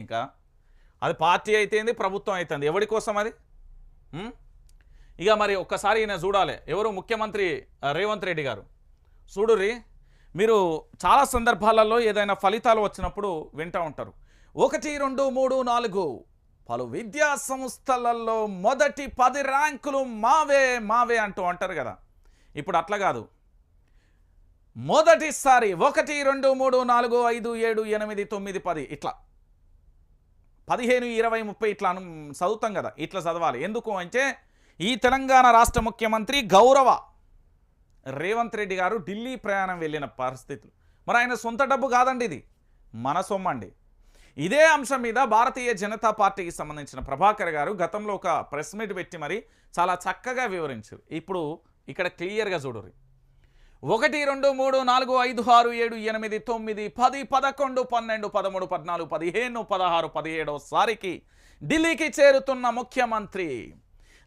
ఇంకా? అది పార్టీ అయితేంది ప్రభుత్వం అవుతుంది ఎవరి కోసం అది? ఇక మరి ఒక్కసారి ఈయన చూడాలి. ఎవరు? ముఖ్యమంత్రి రేవంత్ రెడ్డి గారు. చూడురి మీరు చాలా సందర్భాలలో ఏదైనా ఫలితాలు వచ్చినప్పుడు వింటూ ఉంటారు. ఒకటి రెండు మూడు నాలుగు. పలు విద్యా సంస్థలలో మొదటి పది ర్యాంకులు మావే మావే అంటూ అంటారు కదా. ఇప్పుడు అట్లా కాదు. మొదటిసారి ఒకటి రెండు మూడు నాలుగు ఐదు ఏడు ఎనిమిది తొమ్మిది పది. ఇట్లా. పదిహేను ఇరవై ముప్పై ఇట్లా అను చదువుతాం కదా ఇట్లా చదవాలి. ఎందుకు అంటే ఈ తెలంగాణ రాష్ట్ర ముఖ్యమంత్రి గౌరవ రేవంత్ రెడ్డి గారు ఢిల్లీ ప్రయాణం వెళ్ళిన పరిస్థితులు. మరి ఆయన సొంత డబ్బు కాదండి ఇది. మన సొమ్మండి. ఇదే అంశం మీద భారతీయ జనతా పార్టీకి సంబంధించిన ప్రభాకర్ గారు గతంలో ఒక ప్రెస్ మీట్ పెట్టి మరి చాలా చక్కగా వివరించారు. ఇప్పుడు ఇక్కడ క్లియర్గా చూడరు. ఒకటి రెండు మూడు నాలుగు ఐదు ఆరు ఏడు ఎనిమిది తొమ్మిది పది పదకొండు పన్నెండు పదమూడు పద్నాలుగు పదిహేను పదహారు పదిహేడోసారికి ఢిల్లీకి చేరుతున్న ముఖ్యమంత్రి.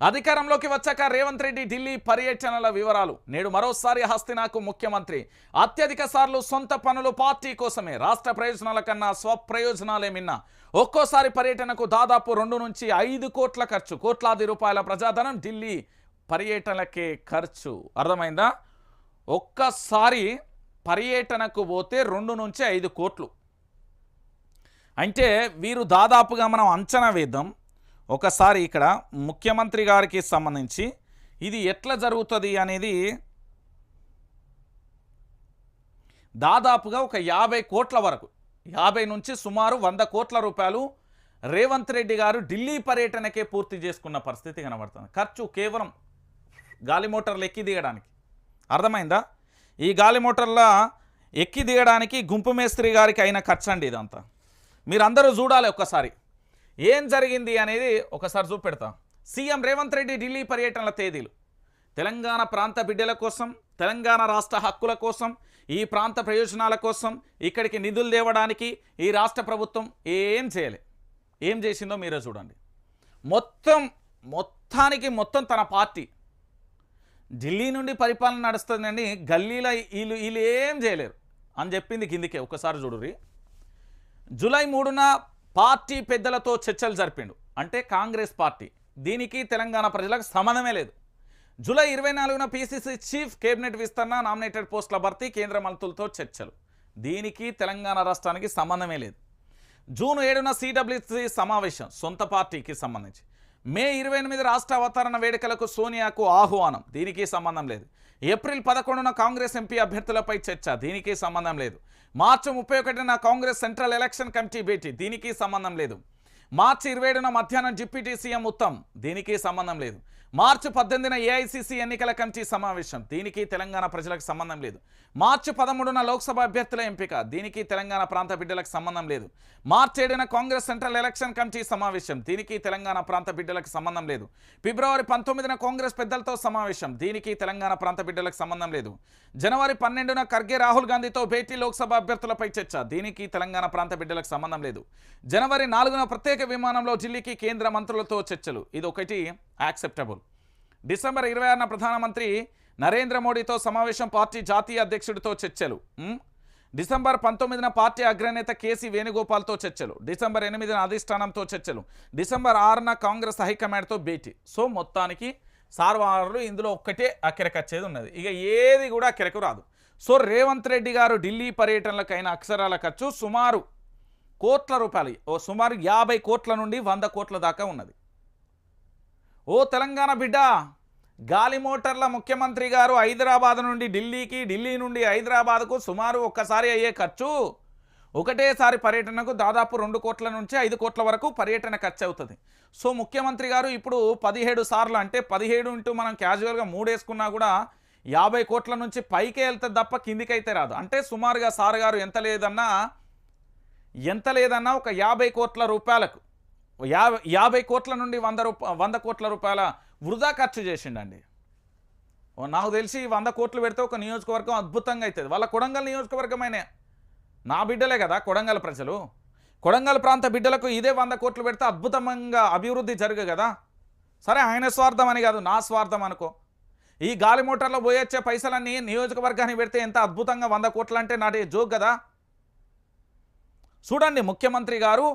అధికారంలోకి వచ్చాక రేవంత్ రెడ్డి ఢిల్లీ పర్యటనల వివరాలు. నేడు మరోసారి హస్తినాకు ముఖ్యమంత్రి. అత్యధిక సార్లు సొంత పనులు పార్టీ కోసమే రాష్ట్ర ప్రయోజనాల కన్నా స్వప్రయోజనాలే మిన్న. ఒక్కోసారి పర్యటనకు దాదాపు రెండు నుంచి ఐదు కోట్ల ఖర్చు. కోట్లాది రూపాయల ప్రజాధనం ఢిల్లీ పర్యటనకే ఖర్చు. అర్థమైందా? ఒక్కసారి పర్యటనకు పోతే రెండు నుంచి ఐదు కోట్లు. అంటే వీరు దాదాపుగా మనం అంచనా వేద్దాం. ఒకసారి ఇక్కడ ముఖ్యమంత్రి గారికి సంబంధించి ఇది ఎట్లా జరుగుతుంది అనేది దాదాపుగా ఒక యాభై కోట్ల వరకు యాభై నుంచి సుమారు వంద కోట్ల రూపాయలు రేవంత్ రెడ్డి గారు ఢిల్లీ పర్యటనకే పూర్తి చేసుకున్న పరిస్థితి కనబడుతుంది. ఖర్చు కేవలం గాలి మోటార్లు ఎక్కి దిగడానికి. అర్థమైందా? ఈ గాలి మోటార్లో ఎక్కి దిగడానికి గుంపు మేస్త్రి గారికి అయిన ఖర్చు అండి ఇదంతా. మీరందరూ చూడాలి ఒక్కసారి. ఏం జరిగింది అనేది ఒకసారి చూపెడతా. సీఎం రేవంత్ రెడ్డి ఢిల్లీ పర్యటనల తేదీలు. తెలంగాణ ప్రాంత బిడ్డల కోసం తెలంగాణ రాష్ట్ర హక్కుల కోసం ఈ ప్రాంత ప్రయోజనాల కోసం ఇక్కడికి నిధులు తేవడానికి ఈ రాష్ట్ర ప్రభుత్వం ఏం చేయలే. ఏం చేసిందో మీరే చూడండి. మొత్తం మొత్తానికి మొత్తం తన పార్టీ ఢిల్లీ నుండి పరిపాలన నడుస్తుందని గల్లీలో వీళ్ళు వీళ్ళు ఏం చేయలేరు. అని చెప్పింది కిందికే. ఒకసారి చూడుర్రి. జూలై మూడున పార్టీ పెద్దలతో చర్చలు జరిపిండు. అంటే కాంగ్రెస్ పార్టీ. దీనికి తెలంగాణ ప్రజలకు సంబంధమే లేదు. జూలై ఇరవై నాలుగున పీసీసీ చీఫ్ కేబినెట్ విస్తరణ నామినేటెడ్ పోస్టుల భర్తీ కేంద్ర మంత్రులతో చర్చలు. దీనికి తెలంగాణ రాష్ట్రానికి సంబంధమే లేదు. జూన్ ఏడున సిడబ్ల్యూసీ సమావేశం సొంత పార్టీకి సంబంధించి. మే ఇరవై ఎనిమిది రాష్ట్ర అవతరణ వేడుకలకు సోనియాకు ఆహ్వానం. దీనికి సంబంధం లేదు. ఏప్రిల్ పదకొండున కాంగ్రెస్ ఎంపీ అభ్యర్థులపై చర్చ. దీనికి సంబంధం లేదు. మార్చి ముప్పై ఒకటిన కాంగ్రెస్ సెంట్రల్ ఎలక్షన్ కమిటీ భేటీ. దీనికి సంబంధం లేదు. మార్చి ఇరవై ఏడున మధ్యాహ్నం డిప్యూటీ సీఎం ఉత్తమ్. దీనికి సంబంధం లేదు. మార్చి పద్దెనిమిదిన ఏఐసిసి ఎన్నికల కమిటీ సమావేశం. దీనికి తెలంగాణ ప్రజలకు సంబంధం లేదు. మార్చి పదమూడున లోక్సభ అభ్యర్థుల ఎంపిక. దీనికి తెలంగాణ ప్రాంత బిడ్డలకు సంబంధం లేదు. మార్చి ఏడున కాంగ్రెస్ సెంట్రల్ ఎలక్షన్ కమిటీ సమావేశం. దీనికి తెలంగాణ ప్రాంత బిడ్డలకు సంబంధం లేదు. ఫిబ్రవరి పంతొమ్మిదిన కాంగ్రెస్ పెద్దలతో సమావేశం. దీనికి తెలంగాణ ప్రాంత బిడ్డలకు సంబంధం లేదు. జనవరి పన్నెండున ఖర్గే రాహుల్ గాంధీతో భేటీ లోక్సభ అభ్యర్థులపై చర్చ. దీనికి తెలంగాణ ప్రాంత బిడ్డలకు సంబంధం లేదు. జనవరి నాలుగున ప్రత్యేక విమానంలో ఢిల్లీకి కేంద్ర మంత్రులతో చర్చలు. ఇది ఒకటి యాక్సెప్టబుల్ డిసెంబర్ ఇరవై ఆరున ప్రధానమంత్రి నరేంద్ర మోడీతో సమావేశం పార్టీ జాతీయ అధ్యక్షుడితో చర్చలు. డిసెంబర్ పంతొమ్మిదిన పార్టీ అగ్రనేత కేసీ వేణుగోపాల్తో చర్చలు. డిసెంబర్ ఎనిమిదిన అధిష్టానంతో చర్చలు. డిసెంబర్ ఆరున కాంగ్రెస్ హైకమాండ్తో భేటీ. సో మొత్తానికి సార్వారులు ఇందులో ఒక్కటే అక్కెరకచ్చేది ఉన్నది ఇక ఏది కూడా అక్కెరకు రాదు. సో రేవంత్ రెడ్డి గారు ఢిల్లీ పర్యటనలకైన అక్షరాల ఖర్చు సుమారు కోట్ల రూపాయలు. ఓ సుమారు యాభై కోట్ల నుండి వంద కోట్ల దాకా ఉన్నది. ఓ తెలంగాణ బిడ్డ గాలి మోటార్ల ముఖ్యమంత్రి గారు హైదరాబాద్ నుండి ఢిల్లీకి ఢిల్లీ నుండి హైదరాబాద్కు సుమారు ఒక్కసారి అయ్యే ఖర్చు. ఒకటేసారి పర్యటనకు దాదాపు రెండు కోట్ల నుంచి ఐదు కోట్ల వరకు పర్యటన ఖర్చు అవుతుంది సో ముఖ్యమంత్రి గారు ఇప్పుడు పదిహేడు సార్లు అంటే పదిహేడు ఇంటూ మనం క్యాజువల్గా మూడేసుకున్నా కూడా యాభై కోట్ల నుంచి పైకే వెళ్తుంది తప్ప కిందికైతే రాదు. అంటే సుమారుగా సార్ గారు ఎంత లేదన్నా ఎంత లేదన్నా ఒక యాభై కోట్ల రూపాయలకు యాభై యాభై కోట్ల నుండి వంద రూప వంద కోట్ల రూపాయల వృధా ఖర్చు చేసిండండి. నాకు తెలిసి వంద కోట్లు పెడితే ఒక నియోజకవర్గం అద్భుతంగా అవుతుంది వాళ్ళ కొడంగల్ నియోజకవర్గమైనే. నా బిడ్డలే కదా కొడంగల్ ప్రజలు. కొడంగల్ ప్రాంత బిడ్డలకు ఇదే వంద కోట్లు పెడితే అద్భుతంగా అభివృద్ధి జరుగు కదా. సరే ఆయన స్వార్థం అని కాదు నా స్వార్థం అనుకో. ఈ గాలి మోటార్లో పోయొచ్చే పైసలన్నీ నియోజకవర్గానికి పెడితే ఎంత అద్భుతంగా వంద కోట్లు అంటే నాటి జోక్ కదా. చూడండి ముఖ్యమంత్రి గారు